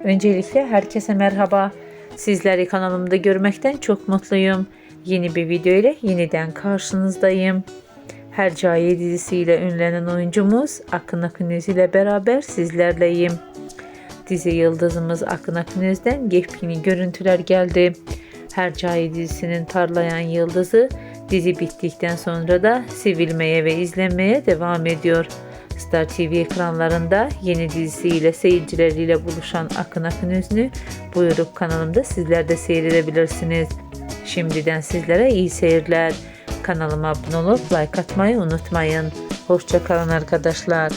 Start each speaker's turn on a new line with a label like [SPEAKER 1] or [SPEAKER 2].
[SPEAKER 1] Öncelikle herkese merhaba. Sizleri kanalımda görmekten çok mutluyum. Yeni bir video ile yeniden karşınızdayım. Hercaiye dizisiyle ünlenen oyuncumuz Akın Akınöz ile beraber sizlerleyim. Dizi yıldızımız Akın Akınöz'den yepyeni görüntüler geldi. Hercai dizisinin parlayan yıldızı dizi bittikten sonra da sevilmeye ve izlenmeye devam ediyor. Star TV ekranlarında yeni dizisiyle seyircileriyle buluşan Akın Akınöz'ünü buyurup kanalımda sizler de seyredebilirsiniz. Şimdiden sizlere iyi seyirler. Kanalıma abone olup like atmayı unutmayın. Hoşçakalın arkadaşlar.